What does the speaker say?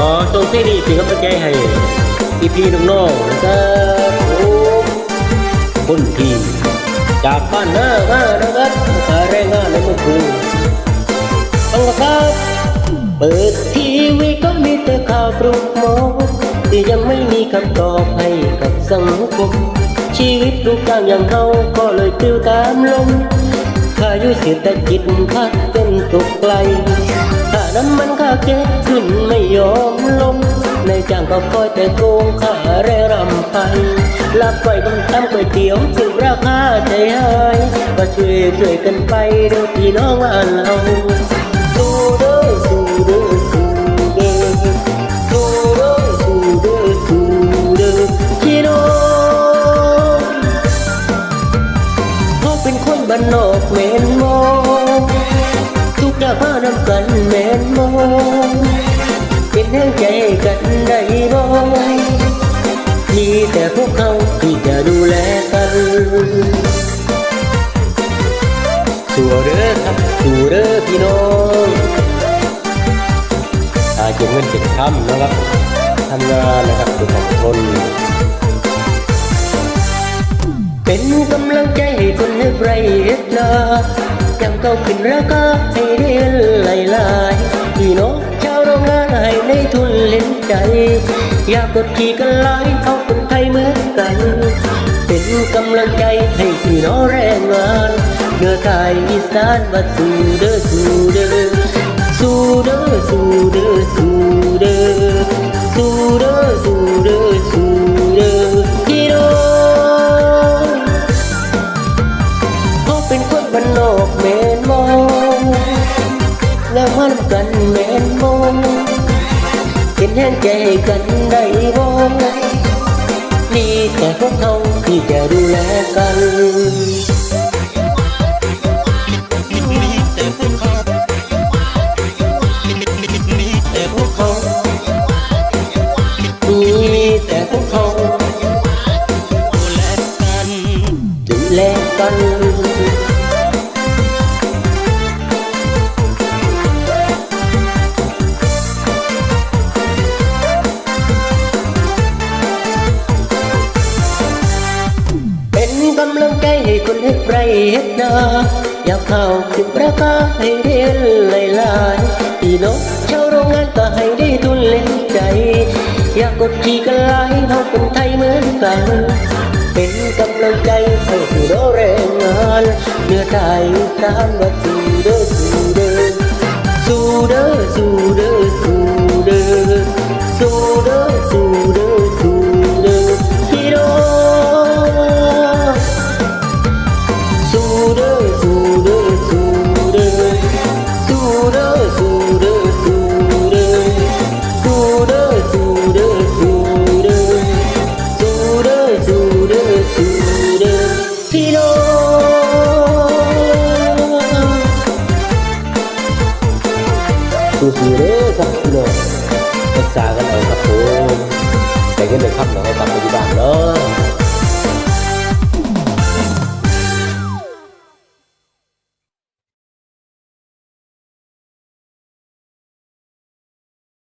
อจงเพลงนี้เป็นกำลังใจให้พี่พี่น้องๆนะครับโอ้คนที่จากบ้านหน้ามานะครับมาแรงงานในเมืองกรุงต้องครับเปิดทีวีก็มีแต่ข่าวปลุกหมอที่ยังไม่มีคำตอบให้กับสังคมชีวิตลูกจ้างอย่างเขาก็เลยปลิวตามลมข้ายุเศรษฐกิจพัดจนตกไกล ค่าน้ำมันค่าแก๊สขึ้นไม่ยอมลงในจ้างก็คอยแต่โกงค่าแรงรำไปลับไปบนตำก๋วยเตี๋ยวถึงราคาใจหายก็ช่วยช่วยกันไปเดี๋ยวพี่น้องบ้าเราสู้เด้อสู้เด้อสู้เด้อสู้เด้อสู้เด้อสู้เด้อพี่น้องเขาเป็นคนบ้านนอกแม่นมอง ทุกอย่างมาน้ำกันแม่นมองเป็นแห่งใจกันได้บ่มีแต่พวกเขาที่จะดูแลกันสู่เด้อครับสู่เด้อพี่น้องหาเก็บเงินเก็บคำนะครับทำงานนะครับเป็นของคนเป็นกำลังใจให้คนในไรเอ็ดนา เก้าขึ้นราคาให้เรียนหลายหลายพี่น้องชาวโรงงานให้ในทุนเล่นใจ อยากกดขี่กันหลายเอาคนไทยเหมือนกัน เป็นกำลังใจให้พี่น้องแรงงานเนื้อไทยอีสานว่าสู้เด้อสู้เด้อสู้เด้อสู้เด้อสู้เด้อสู้เด้อ กันแมนมองเป็นแห่งใจกันได้บ่มีแต่พวกเขาที่จะดูแลกันดูแต่พวก ให้คนเฮ็ดไรเฮ็ดนาอยากเข้าถึงราคาให้เรียนหลายๆพี่น้องชาวโรงงานก็ให้ได้ทุนเล่นใจ อยากกดขี่กันหลายเขาคนไทยเหมือนกัน เป็นกำลังใจให้ผู้รอแรงงานเนื้อไทยตามว่าสู้เด้อสู้เด้อสู้เด้อสู้เด้อสู้เด้อ ซื้อเด้ครับพี่น้องรักษากันเอาครับผมแต่ก็เลยครับเนาะให้กลับไปที่บ้านเนาะ